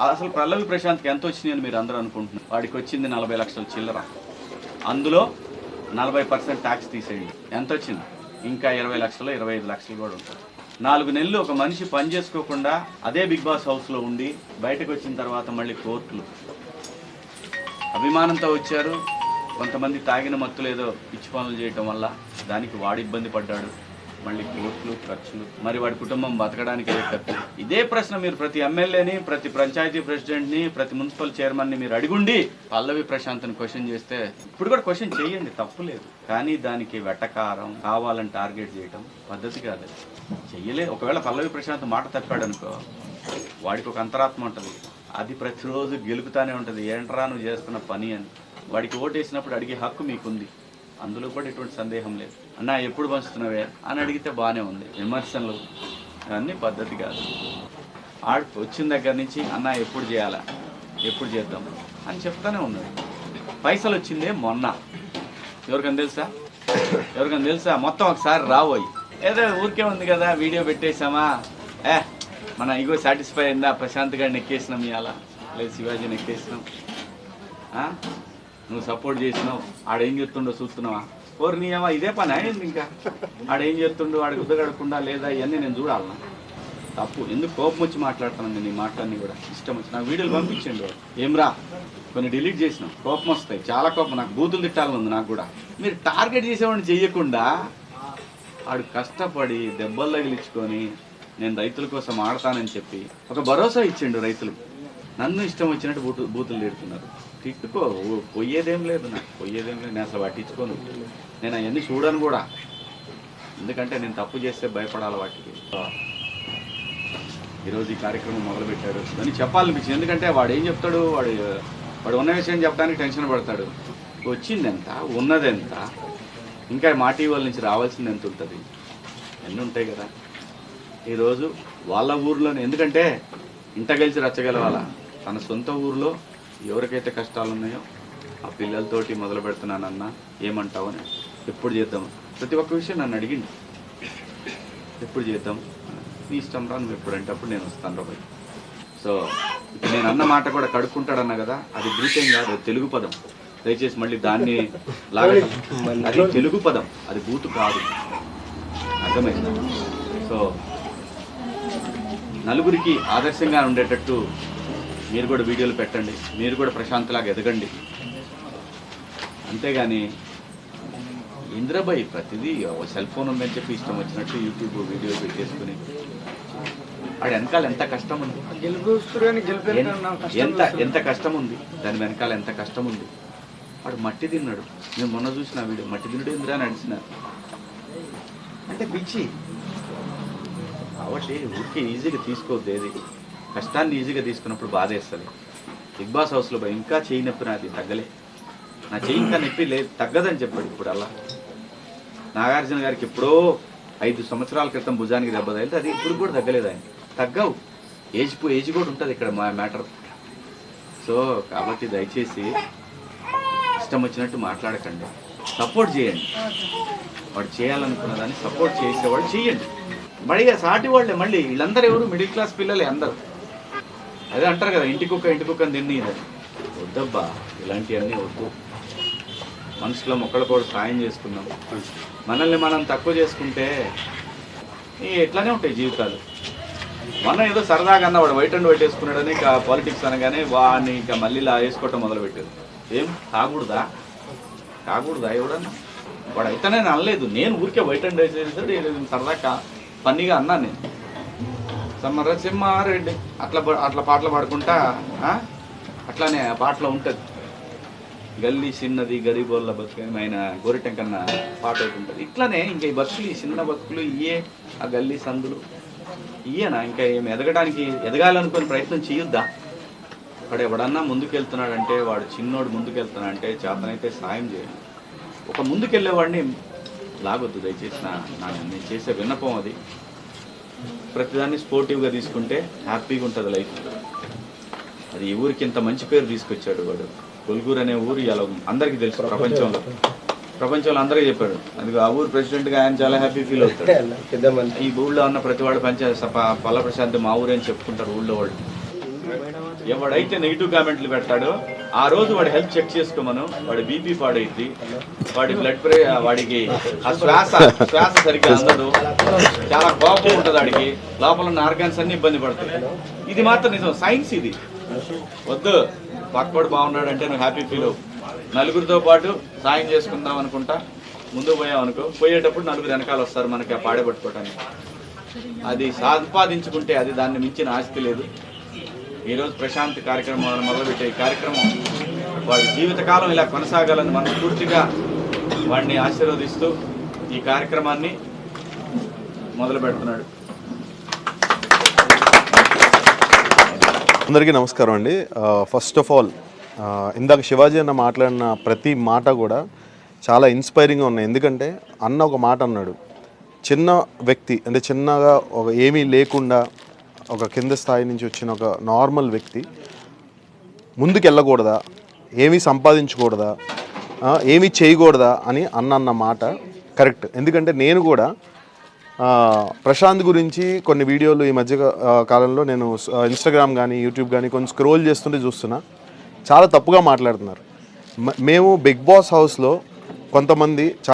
అసలు పల్లవి ప్రశాంత్కి ఎంత వచ్చిందని అని మీరు అందరూ అనుకుంటున్నారు? వాడికి వచ్చింది నలభై లక్షల చిల్లర. అందులో నలభై పర్సెంట్ ట్యాక్స్ తీసేయండి. ఎంత వచ్చింది? ఇంకా ఇరవై లక్షలు ఇరవై ఐదు లక్షలు కూడా ఉంటుంది నాలుగు నెలలు ఒక మనిషి పని చేసుకోకుండా అదే బిగ్ బాస్ హౌస్లో ఉండి బయటకు వచ్చిన తర్వాత మళ్ళీ కోర్టులు. అభిమానంతో వచ్చారు. కొంతమంది తాగిన మత్తులు ఏదో పిచ్చి పనులు చేయటం వల్ల దానికి వాడు ఇబ్బంది పడ్డాడు. మళ్ళీ కోట్లు ఖర్చులు మరి వాడి కుటుంబం బతకడానికి ఏ ఖర్చు? ఇదే ప్రశ్న మీరు ప్రతి ఎమ్మెల్యేని ప్రతి పంచాయతీ ప్రెసిడెంట్ని ప్రతి మున్సిపల్ చైర్మన్ని మీరు అడిగుండి పల్లవి ప్రశాంత్ని క్వశ్చన్ చేస్తే ఇప్పుడు కూడా క్వశ్చన్ చేయండి తప్పు లేదు. కానీ దానికి వెటకారం కావాలని టార్గెట్ చేయటం పద్ధతి కాదు. చెయ్యలే. ఒకవేళ పల్లవి ప్రశాంత్ మాట తప్పాడనుకో వాడికి ఒక అంతరాత్మ ఉంటుంది. అది ప్రతిరోజు గెలుపుతానే ఉంటుంది. ఏంట్రా నువ్వు చేస్తున్న పని అని. వాడికి ఓటేసినప్పుడు అడిగే హక్కు మీకుంది. అందులో కూడా ఎటువంటి సందేహం లేదు. అన్న ఎప్పుడు పంచుతున్నావే? అని అడిగితే బాగానే ఉంది. విమర్శనలు. అన్నీ పద్ధతి కాదు. ఆడు వచ్చిన దగ్గర నుంచి అన్న ఎప్పుడు చేయాలా? ఎప్పుడు చేద్దాం? అని చెప్తానే ఉన్నాడు. పైసలు వచ్చిందే మొన్న. ఎవరికైనా తెలుసా? ఎవరికైనా తెలుసా? మొత్తం ఒకసారి రాబోయి. ఏదో ఊరికే ఉంది కదా వీడియో పెట్టేసామా ఏ మన ఇగో సాటిస్ఫై అయిందా? ప్రశాంత్ గారిని ఎక్కేసినాం ఇవాళ లేదు శివాజీని ఎక్కేసినాం. నువ్వు సపోర్ట్ చేసినావు. ఆడేం చెప్తుండో చూస్తున్నావా? ఓరు నీ ఏమా ఇదే పని అయింది ఇంకా? ఆడేం చేస్తుండో ఆడ గుద్దగడకుండా లేదా ఇవన్నీ నేను చూడాలన్నా తప్పు. ఎందుకు కోపం వచ్చి మాట్లాడుతున్నాను నేను ఈ మాటలన్నీ కూడా? ఇష్టం వచ్చి. నాకు వీడియోలు పంపించండి వాడు. ఏం రా? కొన్ని డిలీట్ చేసినాం. కోపం వస్తాయి. చాలా కోపం. నాకు బూతులు తిట్టాలని ఉంది నాకు కూడా. మీరు టార్గెట్ చేసేవాడిని చెయ్యకుండా ఆడు కష్టపడి దెబ్బలు తగిలించుకొని నేను రైతుల కోసం ఆడతానని చెప్పి ఒక భరోసా ఇచ్చిండు రైతులకు. నన్ను ఇష్టం వచ్చినట్టు బూతు బూతులు తిడుతున్నారు. తిట్టుకో పోయేదేం లేదు నాకు. పోయేదేం లేదు. నేను అసలు పట్టించుకోను. నేను అవన్నీ చూడను కూడా. ఎందుకంటే నేను తప్పు చేస్తే భయపడాలి వాటికి. ఈరోజు ఈ కార్యక్రమం మొదలుపెట్టాడు అని చెప్పాలనిపించింది. ఎందుకంటే వాడు ఏం చెప్తాడు? వాడు వాడు ఉన్న విషయం చెప్పడానికి టెన్షన్ పడతాడు. వచ్చింది ఎంత ఉన్నది ఎంత ఇంకా మా టీవీ వాళ్ళ నుంచి రావాల్సింది ఎంత ఉంటుంది? ఎన్ని ఉంటాయి కదా? ఈరోజు వాళ్ళ ఊర్లోనే. ఎందుకంటే ఇంట గెలిచి రచ్చగలవాలా తన సొంత ఊర్లో ఎవరికైతే కష్టాలు ఉన్నాయో ఆ పిల్లలతోటి మొదలు పెడుతున్నానన్నా ఏమంటావు అని ఎప్పుడు చేద్దాం? ప్రతి ఒక్క విషయం నన్ను అడిగింది ఎప్పుడు చేద్దాం? నీ ఇష్టం రా నువ్వు ఎప్పుడు అంటే అప్పుడు నేను వస్తాను రా. సో ఇప్పుడు నేను అన్న మాట కూడా కడుక్కుంటాడన్నా కదా అది బ్రీతేం కాదు తెలుగు పదం. దయచేసి మళ్ళీ దాన్ని లాగ అది తెలుగు పదం అది బూతు కాదు. అర్థమైందా? సో నలుగురికి ఆదర్శంగా ఉండేటట్టు మీరు కూడా వీడియోలు పెట్టండి. మీరు కూడా ప్రశాంతలాగా ఎదగండి. అంతేగాని ఇంద్రబాయ్ ప్రతిదీ సెల్ ఫోన్ ఉందని చెప్పి ఇష్టం వచ్చినట్టు యూట్యూబ్ వీడియో పెట్టేసుకుని ఆడ వెనకాల ఎంత కష్టం ఉంది ఎంత ఎంత కష్టం ఉంది దాని వెనకాల ఎంత కష్టం ఉంది వాడు మట్టి తిన్నాడు. నేను మొన్న చూసిన వీడియో. మట్టి తిన్నాడు ఇంద్రా నడిచిన అంటే పిచ్చి. కాబట్టి ఊరికే ఈజీగా తీసుకోవద్దు ఏది. కష్టాన్ని ఈజీగా తీసుకున్నప్పుడు బాధేస్తుంది. బిగ్ బాస్ హౌస్లో ఇంకా చేయి నొప్పి నాది. తగ్గలే. నా చెయ్యి ఇంకా నొప్పి లేదు. తగ్గదని చెప్పాడు ఇప్పుడు అలా నాగార్జున గారికి ఎప్పుడో ఐదు సంవత్సరాల క్రితం భుజానికి దెబ్బ తగిలితే అది ఇప్పుడు కూడా తగ్గలేదు ఆయన. తగ్గవు. ఏజ్ పో- ఏజ్ కూడా ఉంటుంది ఇక్కడ మా మ్యాటర్ సో కాబట్టి దయచేసి ఇష్టం వచ్చినట్టు మాట్లాడకండి. సపోర్ట్ చేయండి. వాడు చేయాలనుకున్న దాన్ని సపోర్ట్ చేసేవాడు చేయండి మళ్ళీ ఇక సాటి వాళ్ళే మళ్ళీ. వీళ్ళందరూ ఎవరు? మిడిల్ క్లాస్ పిల్లలే అందరూ. అదే అంటారు కదా ఇంటి కుక్క ఇంటి కుక్క తిని వద్దబ్బా ఇలాంటివన్నీ వద్దు. మనుషుల మొక్కలు కూడా సాయం చేసుకుందాం. మనల్ని మనం తక్కువ చేసుకుంటే ఈ ఎట్లానే ఉంటాయి జీవితాలు. మనం ఏదో సరదాగా అన్న వాడు వైట్ అండ్ వైట్ వేసుకున్నాడని ఇక పాలిటిక్స్ అనగానే వాడిని ఇక మళ్ళీ ఇలా వేసుకోవటం మొదలుపెట్టారు ఏం? కాకూడదా కాకూడదా ఎవడన్నా? వాడు అయితేనే అనలేదు. నేను ఊరికే వైట్ అండ్ వైట్ వేసేది సరదాగా ఫన్నీగా అన్నాను నేను. సమ్మర సింహారెడ్డి అట్లా అట్లా పాటలు పాడుకుంటా అట్లానే ఆ పాటలో ఉంటుంది. గల్లీ చిన్నది గరీబోళ్ళ బతుకని ఆయన గోరిటెంకన్న పాట ఒకటి ఉంటుంది. ఇట్లానే ఇంకా ఈ బతుకులు ఈ చిన్న బతుకులు ఇయే ఆ గల్లీ సందులు ఇయేనా ఇంకా ఏమి ఎదగడానికి ఎదగాలనుకునే ప్రయత్నం చేయొద్దా? వాడు ఎవడన్నా ముందుకెళ్తున్నాడంటే వాడు చిన్నోడు ముందుకెళ్తున్నాడంటే చేతనైతే సాయం చేయాలి ఒక ముందుకెళ్ళేవాడిని లాగొద్దు దయచేసి నా నేను చేసే విన్నపం అది. ప్రతిదాన్ని స్పోర్టివ్గా తీసుకుంటే హ్యాపీగా ఉంటుంది లైఫ్. అది ఈ ఊరికి ఇంత మంచి పేరు తీసుకొచ్చాడు వాడు. కొలుగూరు అనే ఊరు ఇలా అందరికీ తెలుసు ప్రపంచంలో. ప్రపంచంలో అందరికీ చెప్పాడు. అది ఆ ఊరు ప్రెసిడెంట్గా ఆయన చాలా హ్యాపీ ఫీల్ అవుతాడు. ఈ ఊళ్ళో ఉన్న ప్రతి వాడు పంచ సప- పల్ల ప్రశాంత్ మా ఊరే అని చెప్పుకుంటారు ఊళ్ళో వాళ్ళు. ఎవడైతే నెగిటివ్ కామెంట్లు పెడతాడో ఆ రోజు వాడి హెల్త్ చెక్ చేసుకోమను వాడి బీపీ పాడైద్ది వాడి బ్లడ్ ప్రే వాడికి ఆ శ్వాస శ్వాస సరిగ్గా అందదు చాలా కోపం ఉంటుంది వాడికి లోపల ఉన్న ఆర్గాన్స్ అన్ని ఇబ్బంది పడతాయి ఇది మాత్రం నిజం సైన్స్ ఇది. వద్దు పక్కవాడు బాగున్నాడు అంటే నువ్వు హ్యాపీ ఫీల్ నలుగురితో పాటు సాయం చేసుకుందాం అనుకుంటా ముందు పోయామనుకో పోయేటప్పుడు నలుగురు వెనకాల వస్తారు మనకి ఆ పాడే పట్టుకోవటానికి అది సంపాదించుకుంటే అది దాన్ని మించిన ఆస్తి లేదు. ఈరోజు ప్రశాంత్ కార్యక్రమాలను మొదలుపెట్టే ఈ కార్యక్రమం వాడి జీవితకాలం ఇలా కొనసాగాలని మనస్ఫూర్తిగా వాడిని ఆశీర్వదిస్తూ ఈ కార్యక్రమాన్ని మొదలు పెడుతున్నాడు. అందరికీ నమస్కారం అండి. ఫస్ట్ ఆఫ్ ఆల్ ఇందాక శివాజీ అన్న మాట్లాడిన ప్రతి మాట కూడా చాలా ఇన్స్పైరింగ్గా ఉన్నాయి. ఎందుకంటే అన్న ఒక మాట అన్నాడు. చిన్న వ్యక్తి అంటే చిన్నగా ఒక ఏమీ లేకుండా ఒక కింద స్థాయి నుంచి వచ్చిన ఒక నార్మల్ వ్యక్తి ముందుకు వెళ్ళకూడదా ఏమీ సంపాదించకూడదా? ఏమీ చేయకూడదా? అని అన్న అన్న మాట కరెక్ట్ ఎందుకంటే నేను కూడా ప్రశాంత్ గురించి కొన్ని వీడియోలు ఈ మధ్య కాలంలో నేను ఇన్స్టాగ్రామ్ కానీ యూట్యూబ్ కానీ కొన్ని స్క్రోల్ చేస్తుంటే చూస్తున్నా. చాలా తప్పుగా మాట్లాడుతున్నారు. మేము బిగ్ బాస్ హౌస్లో కొంతమంది